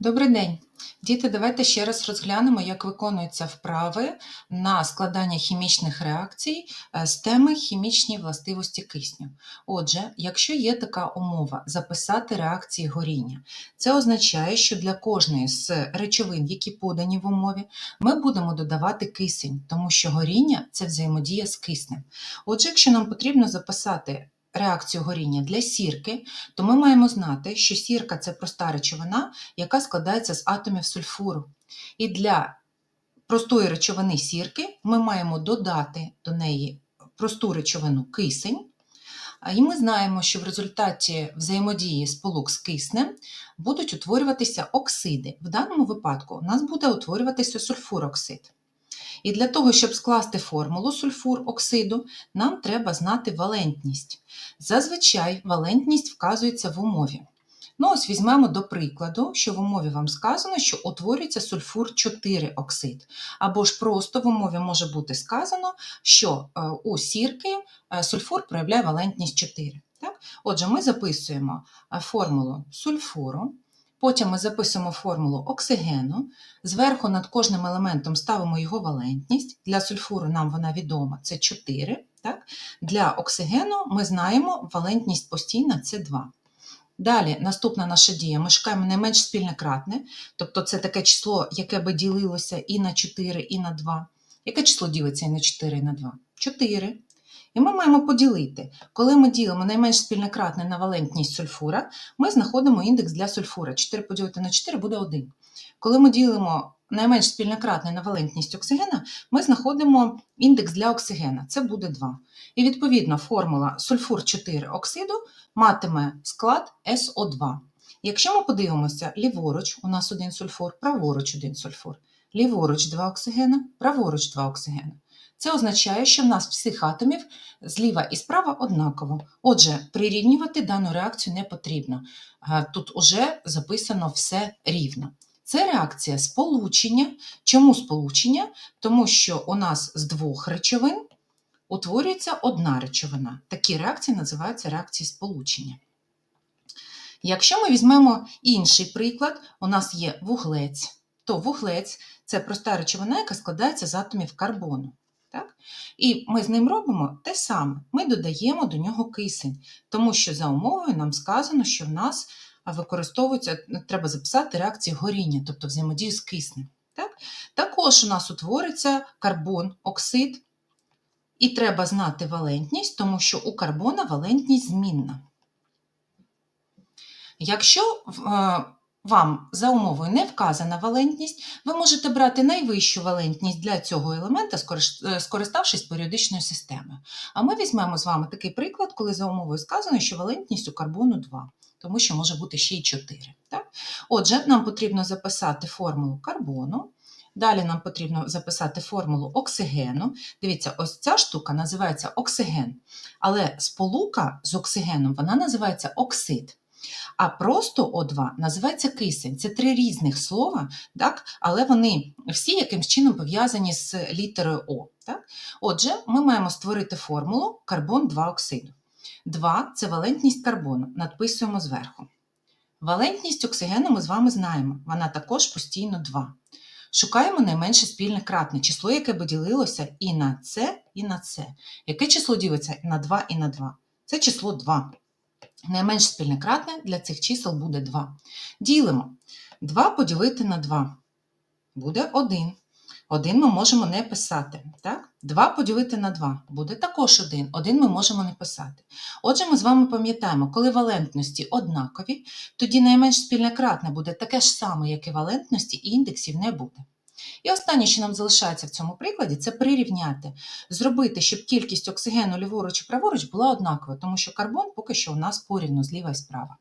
Добрий день! Діти, давайте ще раз розглянемо, як виконуються вправи на складання хімічних реакцій е, з теми хімічні властивості кисню. Отже, якщо є така умова записати реакції горіння, це означає, що для кожної з речовин, які подані в умові, ми будемо додавати кисень, тому що горіння це взаємодія з киснем. Отже, якщо нам потрібно записати реакцію горіння для сірки, то ми маємо знати, що сірка це проста речовина, яка складається з атомів сульфуру. І для простої речовини сірки ми маємо додати до неї просту речовину кисень. І ми знаємо, що в результаті взаємодії сполук з киснем будуть утворюватися оксиди. В даному випадку у нас буде утворюватися сульфуроксид. І для того, щоб скласти формулу сульфур оксиду, нам треба знати валентність. Зазвичай валентність вказується в умові. Ну, ось візьмемо до прикладу, що в умові вам сказано, що утворюється сульфур 4 оксид. Або ж просто в умові може бути сказано, що е, у сірки е, сульфур проявляє валентність 4. Так? Отже, ми записуємо е, формулу сульфуру, потім ми записуємо формулу оксигену, зверху над кожним елементом ставимо його валентність. Для сульфуру нам вона відома, це 4. Так? Для оксигену ми знаємо валентність постійна це 2. Далі, наступна наша дія, ми шукаємо найменш спільне кратне, тобто це таке число, яке би ділилося і на 4, і на 2. Яке число ділиться і на 4, і на 2? 4. І ми маємо поділити. Коли ми ділимо найменш спільне кратне на валентність сульфура, ми знаходимо індекс для сульфура. 4 поділити на 4 буде 1. Коли ми ділимо найменш спільне кратне на валентність оксигена, ми знаходимо індекс для оксигена, це буде 2. І відповідно формула сульфур 4 оксиду матиме склад СО2. Якщо ми подивимося ліворуч, у нас один сульфур, праворуч один сульфур, ліворуч 2 оксигена, праворуч 2 оксигена. Це означає, що в нас всіх атомів зліва і справа однаково. Отже, прирівнювати дану реакцію не потрібно. Тут уже записано все рівно. Це реакція сполучення. Чому сполучення? Тому що у нас з двох речовин утворюється одна речовина. Такі реакції називаються реакції сполучення. Якщо ми візьмемо інший приклад, у нас є вуглець, то вуглець це проста речовина, яка складається з атомів карбону. Так? І ми з ним робимо те саме. Ми додаємо до нього кисень, тому що за умовою нам сказано, що в нас використовується, треба записати реакції горіння, тобто взаємодію з киснем. Так? Також у нас утвориться карбон, оксид, і треба знати валентність, тому що у карбона валентність змінна. Якщо е, вам за умовою не вказана валентність, ви можете брати найвищу валентність для цього елемента, е, скориставшись періодичною системою. А ми візьмемо з вами такий приклад, коли за умовою сказано, що валентність у карбону 2, тому що може бути ще й 4. Так? Отже, нам потрібно записати формулу карбону. Далі нам потрібно записати формулу оксигену. Дивіться, ось ця штука називається оксиген, але сполука з оксигеном вона називається оксид. А просто О2 називається кисень. Це три різних слова, так? але вони всі якимсь чином пов'язані з літерою О. Так? Отже, ми маємо створити формулу карбон 2 оксиду. 2 це валентність карбону, надписуємо зверху. Валентність оксигену ми з вами знаємо, вона також постійно 2. Шукаємо найменше спільне кратне число, яке би ділилося і на С, і на С. Яке число ділиться на 2 і на 2? Це число 2. Найменш спільне кратне для цих чисел буде 2. Ділимо 2 поділити на 2. Буде 1. 1 ми можемо не писати. Так? 2 поділити на 2 буде також 1. 1 ми можемо не писати. Отже, ми з вами пам'ятаємо, коли валентності однакові, тоді найменш спільне кратне буде таке ж саме, як і валентності, і індексів не буде. І останнє, що нам залишається в цьому прикладі, це прирівняти, зробити, щоб кількість оксигену ліворуч і праворуч була однакова, тому що карбон поки що у нас порівну зліва і справа.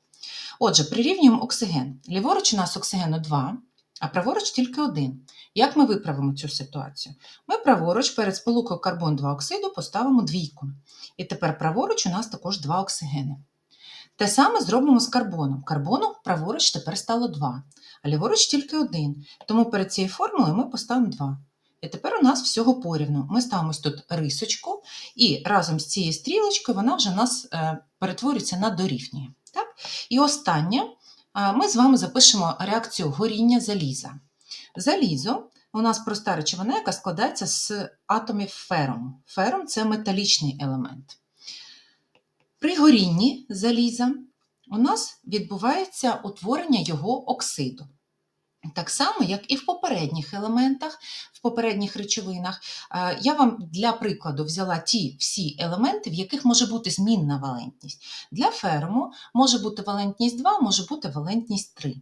Отже, прирівнюємо оксиген. Ліворуч у нас оксигену 2, а праворуч тільки 1. Як ми виправимо цю ситуацію? Ми праворуч перед сполукою карбон 2 оксиду поставимо двійку. І тепер праворуч у нас також 2 оксигени. Те саме зробимо з карбоном. Карбону праворуч тепер стало 2, а ліворуч тільки 1. Тому перед цією формулою ми поставимо 2. І тепер у нас всього порівну. Ми ставимо тут рисочку, і разом з цією стрілочкою вона вже у нас е, перетворюється на дорівнює. Так? І останнє а, ми з вами запишемо реакцію горіння заліза. Залізо у нас проста речовина, яка складається з атомів. Ферум це металічний елемент. При горінні заліза у нас відбувається утворення його оксиду. Так само, як і в попередніх елементах, в попередніх речовинах. Е, Я вам для прикладу взяла ті всі елементи, в яких може бути змінна валентність. Для ферму може бути валентність 2, може бути валентність 3.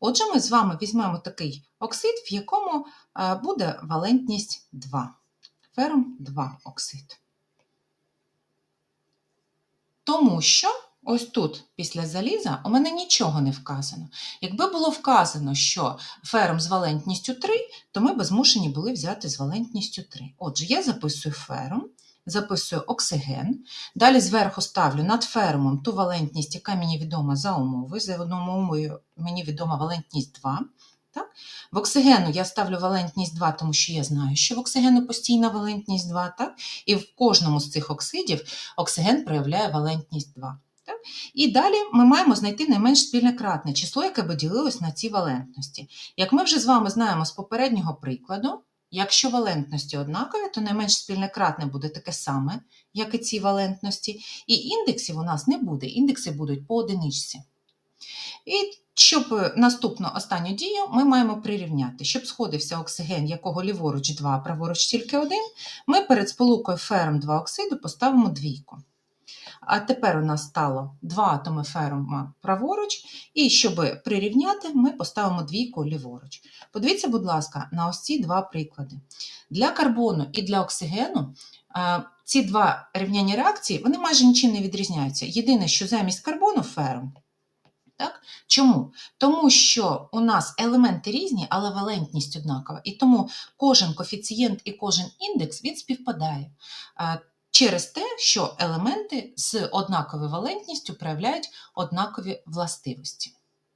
Отже, ми з вами візьмемо такий оксид, в якому е, буде валентність 2. Ферм 2 оксид. Тому що ось тут, після заліза, у мене нічого не вказано. Якби було вказано, що ферм з валентністю 3, то ми б змушені були взяти з валентністю 3. Отже, я записую ферм, записую оксиген. Далі зверху ставлю над фермом ту валентність, яка мені відома за умови. За одною умовою мені відома валентність 2. Так? В оксигену я ставлю валентність 2, тому що я знаю, що в оксигену постійна валентність 2, так? і в кожному з цих оксидів оксиген проявляє валентність 2. Так? І далі ми маємо знайти найменш спільне кратне число, яке би ділилось на ці валентності. Як ми вже з вами знаємо з попереднього прикладу, якщо валентності однакові, то найменш спільне кратне буде таке саме, як і ці валентності, і індексів у нас не буде, індекси будуть по одиничці. І щоб наступну останню дію ми маємо прирівняти. Щоб сходився оксиген, якого ліворуч 2, а праворуч тільки 1, ми перед сполукою ферм 2 оксиду поставимо двійку. А тепер у нас стало 2 атоми ферма праворуч, і щоб прирівняти, ми поставимо двійку ліворуч. Подивіться, будь ласка, на ось ці два приклади. Для карбону і для оксигену е, ці два рівняння реакції вони майже нічим не відрізняються. Єдине, що замість карбону ферм. Так? Чому? Тому що у нас елементи різні, але валентність однакова. І тому кожен коефіцієнт і кожен індекс він співпадає через те, що елементи з однаковою валентністю проявляють однакові властивості.